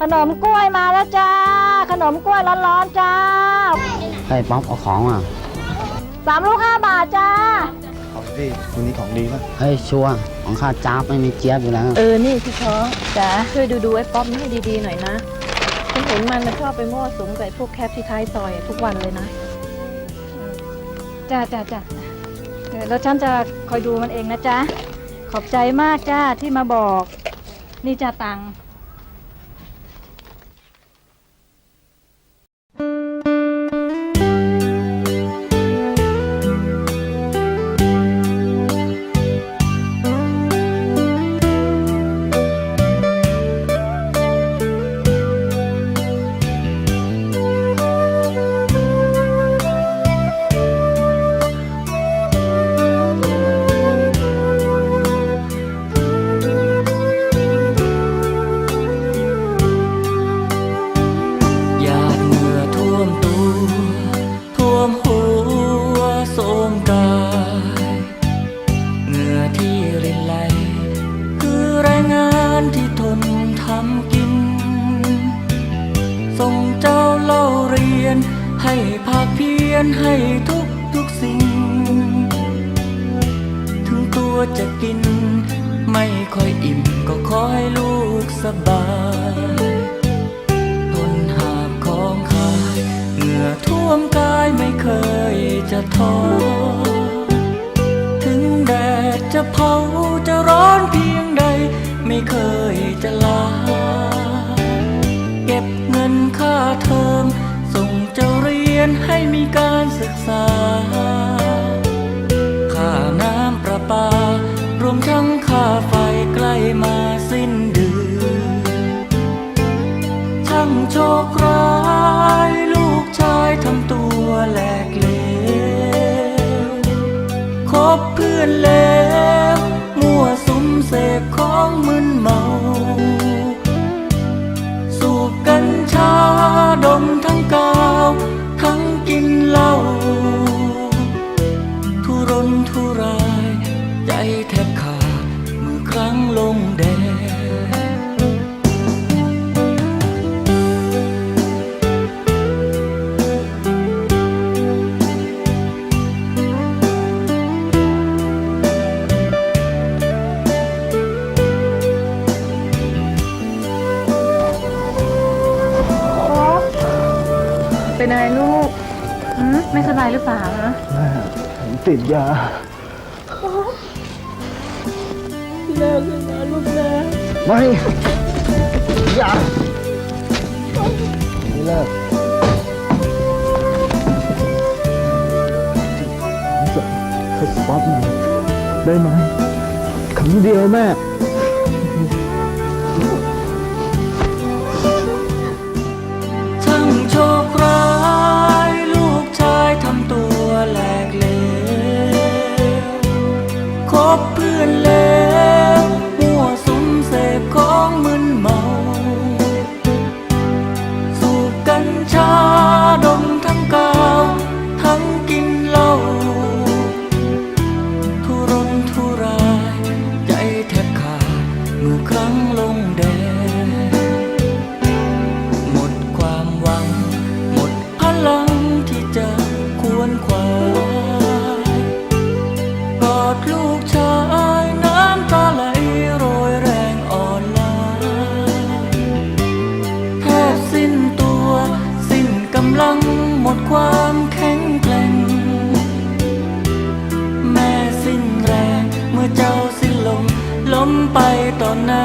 ขนมกล้วยมาแล้วจ้า ขนมกล้วยร้อนๆจ้าเฮ้ยป๊อปเอาของอะสามลูกห้าบาทจ้า ของพี่วันนี้ของดีป่ะเฮ้ยชัวร์ของข้าจ้าบไม่มีเจี๊ยบอยู่แล้ว เออ นี่พี่ช้องจ๋าช่วยดูดูไอ้ป๊อปนี่ให้ดีๆหน่อยนะ ฉันเห็นมันมันชอบไปมั่วสุมใส่พวกแคปที่ท้ายซอยทุกวันเลยนะ จ้าจ้าจ้าเออแล้วฉันจะคอยดูมันเองนะจ๊ะขอบใจมากจ้าที่มาบอก นี่จ้าตังค์ ส่งเจ้าเล่าเรียน ให้ภาคเพียรให้ทุกทุกสิ่ง ถึงตัวจะกิน ไม่ค่อยอิ่มก็ขอให้ลูกสบายทนหาบของขายเหงื่อท่วมกายไม่เคยจะท้อถึงแดดจะเผาจะร้อนเพียงใด ไม่เคยจะลา เทอม ส่งเจ้าเรียนให้มีการศึกษา ค่าน้ำประปา รวมทั้งค่าไฟใกล้มาสิ้นเดือนช่างโชคร้ายลูกชายทำตัวแหลกเลวคบเพื่อนแล้ว เป็นอะไรลูกหืมไม่สบายหรือเปล่าฮะผมติดยา เลิกเลยนะลูกนะไม่ยาไม่เลิกให้สป๊อปหน่อยได้ไหมคำเดียวแม่ คบเพื่อนเลย มไปต่อหน้า